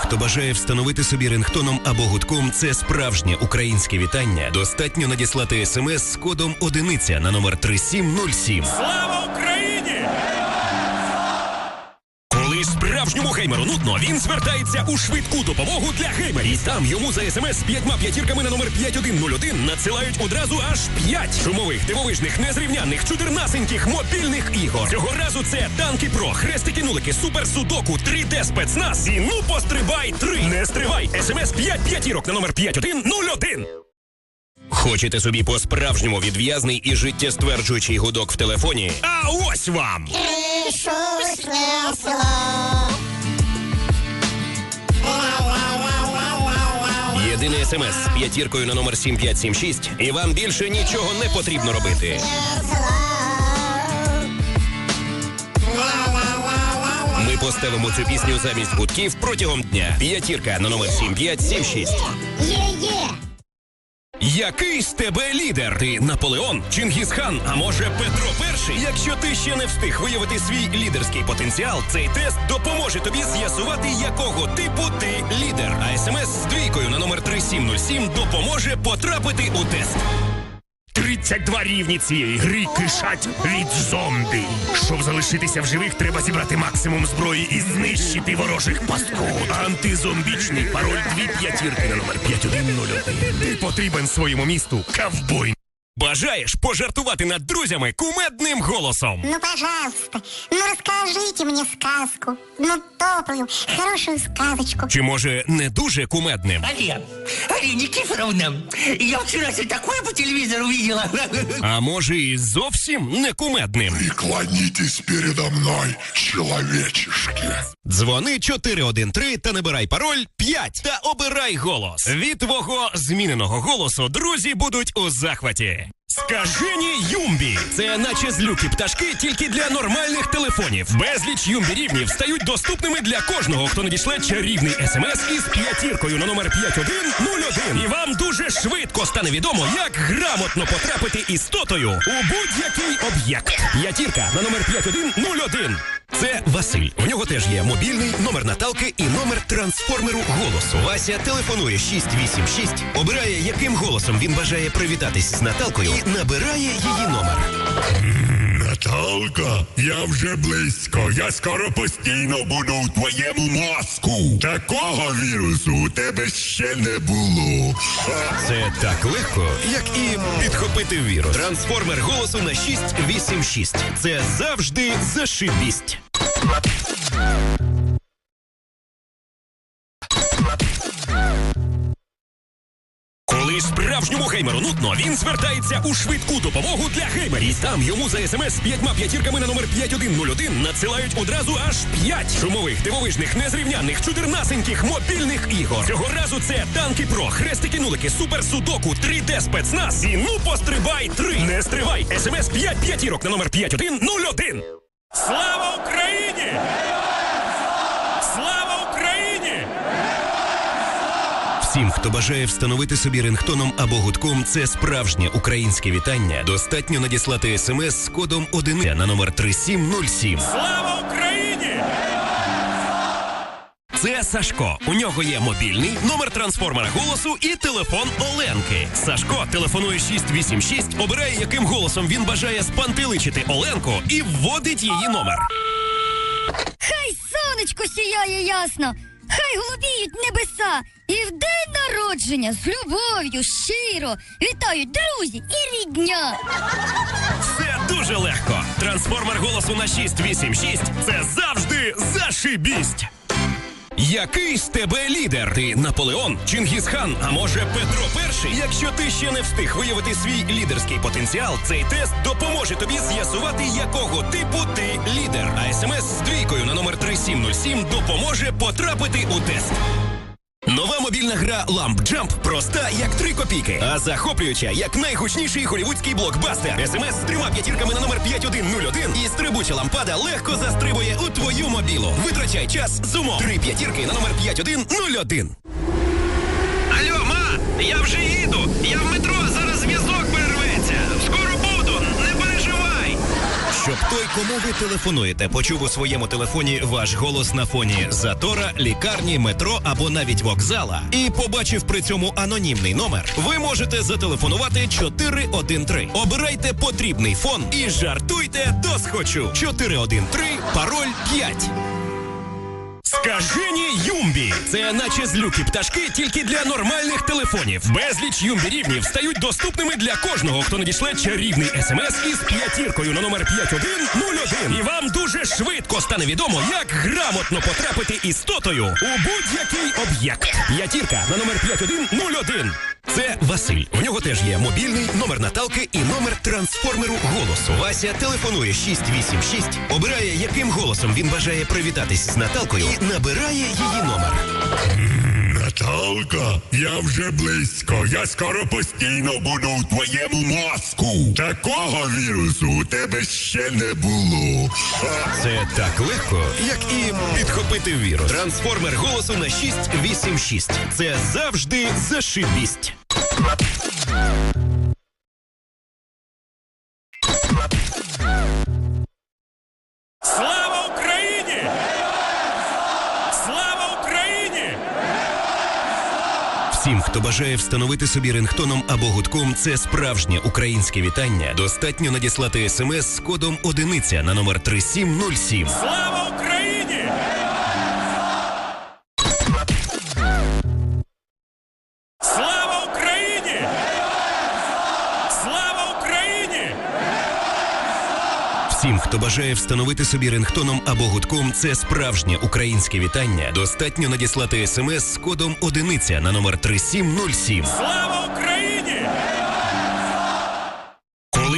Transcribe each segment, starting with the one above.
хто бажає встановити собі рингтоном або гудком, це справжнє українське вітання. Достатньо надіслати смс з кодом одиниця на номер 3707. Слава справжньому геймеру нудно, він звертається у швидку допомогу для геймерів. І там йому за смс з п'ятьма п'ятірками на номер 5101 надсилають одразу аж п'ять шумових, дивовижних, незрівнянних, чудернасеньких мобільних ігор. Цього разу це танки про, хрестики нулики, супер судоку, 3D спецназ і ну пострибай 3. Не стривай. смс 5 п'ятірок на номер 5101. Хочете собі по-справжньому відв'язний і життєстверджуючий гудок в телефоні? А ось вам! Ісус весело. Єдиний смс з п'ятіркою на номер 7576 і вам більше нічого не потрібно робити. Ми поставимо цю пісню замість гудків протягом дня. П'ятірка на номер 7576. Який з тебе лідер? Ти Наполеон, Чингісхан, а може Петро І? Якщо ти ще не встиг виявити свій лідерський потенціал, цей тест допоможе тобі з'ясувати, якого типу ти лідер. А смс з двійкою на номер 3707 допоможе потрапити у тест. 32 рівні цієї гри кишать від зомбі. Щоб залишитися в живих, треба зібрати максимум зброї і знищити ворожих паскуд. Антизомбічний пароль дві п'ятірки на номер 5101. Ти потрібен своєму місту ковбой. Бажаєш пожартувати над друзями кумедним голосом? Ну, пожалуйста, ну расскажите мне сказку. Ну, добрую, хорошую сказочку. Чи може не дуже кумедним? Алия Никифоровна, я вчера себе такое по телевизору видела. А може і зовсім не кумедним? Преклонитесь передо мной, человечешки. Дзвони 413 та набирай пароль 5 та обирай голос. Від твого зміненого голосу друзі будуть у захваті. Скажені Юмбі. Це наче злюки пташки тільки для нормальних телефонів. Безліч Юмбі рівнів стають доступними для кожного, хто надішле чарівний смс із п'ятіркою на номер 5101. І вам дуже швидко стане відомо, як грамотно потрапити істотою у будь-який об'єкт. П'ятірка на номер 5101. Це Василь. У нього теж є мобільний номер Наталки і номер трансформеру голосу. Вася телефонує 686, обирає, яким голосом він бажає привітатись з Наталкою, і набирає її номер. Наталка, я вже близько. Я скоро постійно буду у твоєму мозку. Такого вірусу у тебе ще не було. Це так легко, як і підхопити вірус. Трансформер голосу на 686. Це завжди зашибість. Коли справжньому геймеру нудно, він звертається у швидку допомогу для геймерів. Там йому за смс п'ятьма п'ятірками на номер 5101 надсилають одразу аж п'ять шумових, дивовижних, незрівнянних, чудернасеньких мобільних ігор. Цього разу це танки про, хрестики нулики, супер судоку, 3D спецназ і ну пострибай 3. Не стривай. СМС 5 п'ятірок на номер 5101. Слава Україні! Слава Україні! Всім, хто бажає встановити собі рингтоном або гудком, це справжнє українське вітання. Достатньо надіслати смс з кодом 1 на номер 3707. Слава Україні! Це Сашко. У нього є мобільний, номер трансформера голосу і телефон Оленки. Сашко телефонує 686, обирає, яким голосом він бажає спантеличити Оленку і вводить її номер. Сонечко сіяє ясно, хай голубіють небеса, і в день народження з любов'ю щиро вітають друзі і рідня. Все дуже легко. Трансформер голосу на 686 – це завжди зашибість. Який з тебе лідер? Ти Наполеон, Чингісхан, а може Петро І? Якщо ти ще не встиг виявити свій лідерський потенціал, цей тест допоможе тобі з'ясувати, якого типу ти лідер. А смс з двійкою на номер 3707 допоможе потрапити у тест. Мобільна гра Lamp Jump проста як три копійки, а захоплююча як найгучніший голівудський блокбастер. СМС з трьома п'ятірками на номер 5101 і стрибуча лампада легко застрибує у твою мобілу. Витрачай час з умов. Три п'ятірки на номер 5101. Алло, ма, я вже їду. Я в метро, зараз зв'язок Щоб той кому ви телефонуєте, почув у своєму телефоні ваш голос на фоні затора, лікарні, метро або навіть вокзала, і побачив при цьому анонімний номер, ви можете зателефонувати 413. Обирайте потрібний фон і жартуйте до схочу. 413, пароль 5. Скажені Юмбі. Це наче злюки пташки тільки для нормальних телефонів. Безліч Юмбі рівнів стають доступними для кожного, хто надішле чарівний смс із п'ятіркою на номер 5101. І вам дуже швидко стане відомо, як грамотно потрапити істотою у будь-який об'єкт. П'ятірка на номер 5101. Це Василь. У нього теж є мобільний номер Наталки і номер трансформеру голосу. Вася телефонує 686, обирає, яким голосом він бажає привітатись з Наталкою, і набирає її номер. Наталка, я вже близько. Я скоро постійно буду у твоєму мозку. Такого вірусу у тебе ще не було. Це так легко, як і підхопити вірус. Трансформер голосу на 686. Це завжди зашибість. Хто бажає встановити собі рингтоном або гудком, це справжнє українське вітання. Достатньо надіслати смс з кодом одиниця на номер 3707. Слава хто бажає встановити собі рингтоном або гудком, це справжнє українське вітання. Достатньо надіслати смс з кодом одиниця на номер 3707. Слава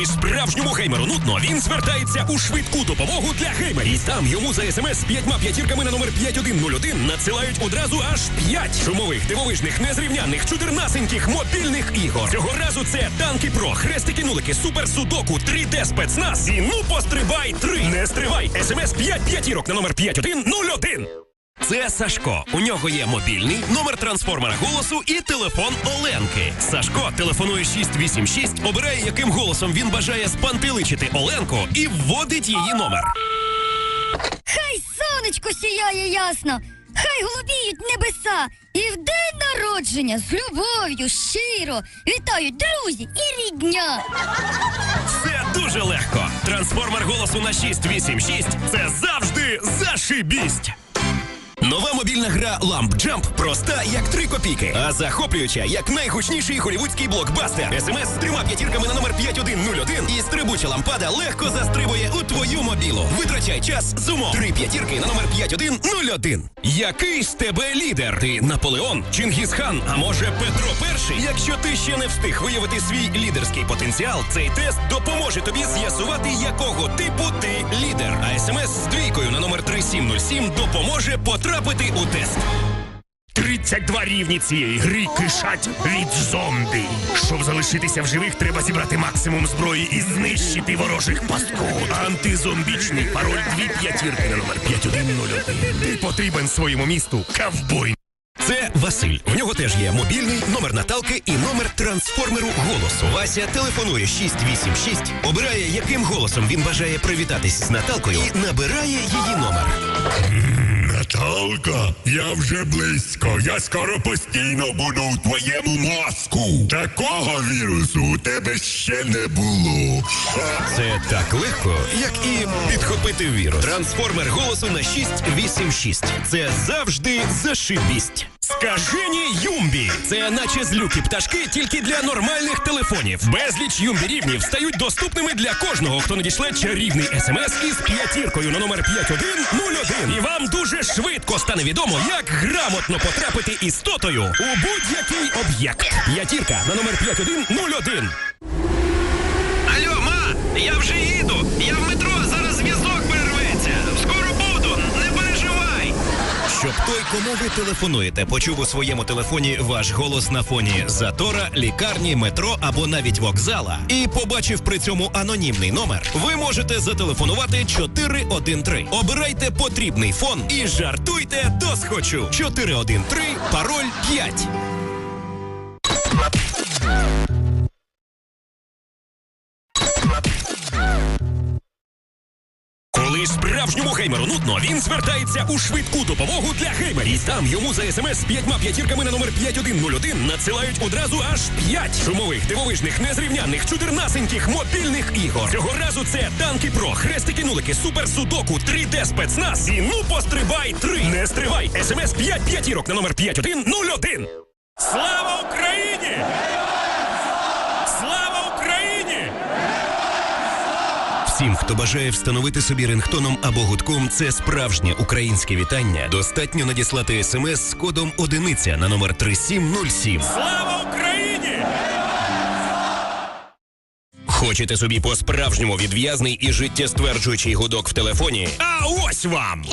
Коли справжньому геймеру нудно, він звертається у швидку допомогу для геймерів. І там йому за смс з п'ятьма п'ятірками на номер 5101 надсилають одразу аж п'ять шумових, дивовижних, незрівнянних, чудернасеньких мобільних ігор. Цього разу це танки про, хрестики нулики, супер судоку, 3D спецназ і ну пострибай 3. Не стривай. смс 5 п'ятірок на номер 5101. Це Сашко. У нього є мобільний, номер трансформера голосу і телефон Оленки. Сашко телефонує 686, обирає, яким голосом він бажає спантеличити Оленку і вводить її номер. Хай сонечко сіяє ясно, хай голубіють небеса, і в день народження з любов'ю щиро вітають друзі і рідня. Все дуже легко. Трансформер голосу на 686 – це завжди зашибість. Нова мобільна гра Lamp Jump проста як три копійки, а захоплююча як найгучніший голівудський блокбастер. СМС з трьома п'ятірками на номер 5101 і стрибуча лампада легко застрибує у твою мобілу. Витрачай час з умов. Три п'ятірки на номер 5101. Який з тебе лідер? Ти Наполеон, Чингісхан, а може Петро І? Якщо ти ще не встиг виявити свій лідерський потенціал, цей тест допоможе тобі з'ясувати, якого типу ти лідер. А смс з двійкою на номер 3707 допоможе потрапити у тест. 32 рівні цієї гри кишать від зомбі. Щоб залишитися в живих, треба зібрати максимум зброї і знищити ворожих паскуд. Антизомбічний пароль дві п'ятірки на номер 5101. Ти потрібен своєму місту ковбой. Це Василь. У нього теж є мобільний номер Наталки і номер трансформеру голосу. Вася телефонує 686, обирає, яким голосом він бажає привітатись з Наталкою, і набирає її номер. Наталка, я вже близько. Я скоро постійно буду у твоєму мозку. Такого вірусу у тебе ще не було. Це так легко, як і підхопити вірус. Трансформер голосу на 686. Це завжди зашибість. Скажені Юмбі. Це наче злюки пташки тільки для нормальних телефонів. Безліч Юмбі рівнів стають доступними для кожного, хто надішле чарівний смс із п'ятіркою на номер 5101. І вам дуже швидко стане відомо, як грамотно потрапити істотою у будь-який об'єкт. П'ятірка на номер 5101. Алло, ма, я вже їду. Я в метро, зараз зв'язок перерветься. Скоро буду, не переживай. Щоб той, кому ви телефонуєте, почув у своєму телефоні ваш голос на фоні затора, лікарні, метро або навіть вокзала, і побачив при цьому анонімний номер, ви можете зателефонувати 413. Обирайте потрібний фон і жартуйте до схочу. 413, пароль 5. Справжньому геймеру нудно, він звертається у швидку допомогу для геймерів. Там йому за смс з п'ятьма п'ятірками на номер 5101 надсилають одразу аж п'ять шумових, дивовижних, незрівнянних, чудернасеньких мобільних ігор. Цього разу це танки про, хрестики нулики, супер судоку, 3D спецназ і ну пострибай 3. Не стривай. СМС 5 п'ятірок на номер 5101. Слава Україні! Слава Україні! Всім, хто бажає встановити собі рингтоном або гудком, це справжнє українське вітання. Достатньо надіслати смс з кодом одиниця на номер 3707. Слава Україні! Хочете собі по-справжньому відв'язний і життєстверджуючий гудок в телефоні? А ось вам!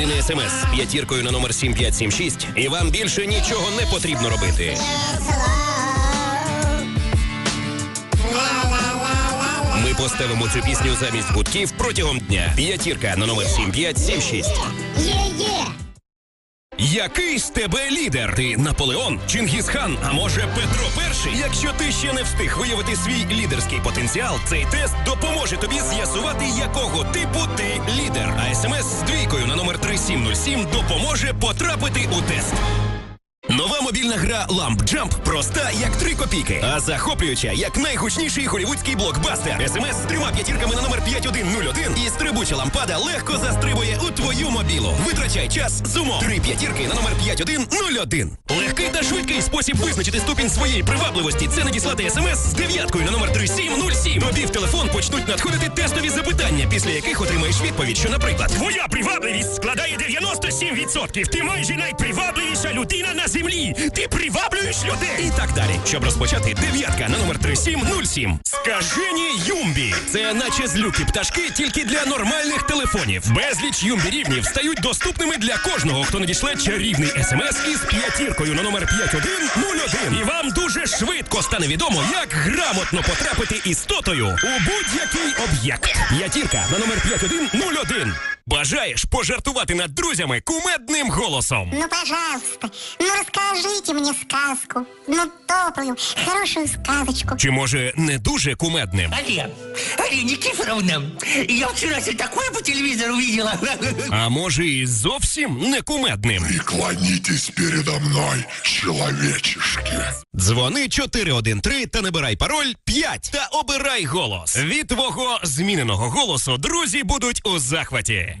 Єдиний смс п'ятіркою на номер 7576, і вам більше нічого не потрібно робити. Ми поставимо цю пісню замість гудків протягом дня. П'ятірка на номер 7576. Який з тебе лідер? Ти Наполеон, Чингісхан, а може Петро І? Якщо ти ще не встиг виявити свій лідерський потенціал, цей тест допоможе тобі з'ясувати, якого типу ти лідер. А смс з двійкою на номер 3707 допоможе потрапити у тест. Нова мобільна гра Lamp Jump проста як три копійки, а захоплююча як найгучніший голівудський блокбастер. СМС з трьома п'ятірками на номер 5101 і стрибуча лампада легко застрибує у твою мобілу. Витрачай час з умов. Три п'ятірки на номер 5101. Легкий та швидкий спосіб визначити ступінь своєї привабливості це надіслати смс з дев'яткою на номер 3707. Тобі в телефон почнуть надходити тестові запитання, після яких отримаєш відповідь, що, наприклад, Твоя привабливість складає 97%. Ти майже найпривабливіша людина на землі. Ти приваблюєш людей. і так далі. Щоб розпочати, дев'ятка на номер 3707. Скажені Юмбі. Це наче злюки пташки тільки для нормальних телефонів. Безліч Юмбі рівнів стають доступними для кожного, хто надішле чарівний смс із п'ятіркою на номер 5101. І вам дуже швидко стане відомо, як грамотно потрапити істотою у будь-який об'єкт. П'ятірка на номер 5101. Бажаєш пожартувати над друзями кумедним голосом. Ну, пожалуйста, ну розкажіть мені сказку. Ну, добрую, хорошу сказочку. Чи може не дуже кумедним? Алия, Алия Никифоровна, я вчера себе такое по телевизору видела. А може і зовсім не кумедним? Преклонитесь передо мной, человечешки. Дзвони 413 та набирай пароль 5 та обирай голос. Від твого зміненого голосу друзі будуть у захваті.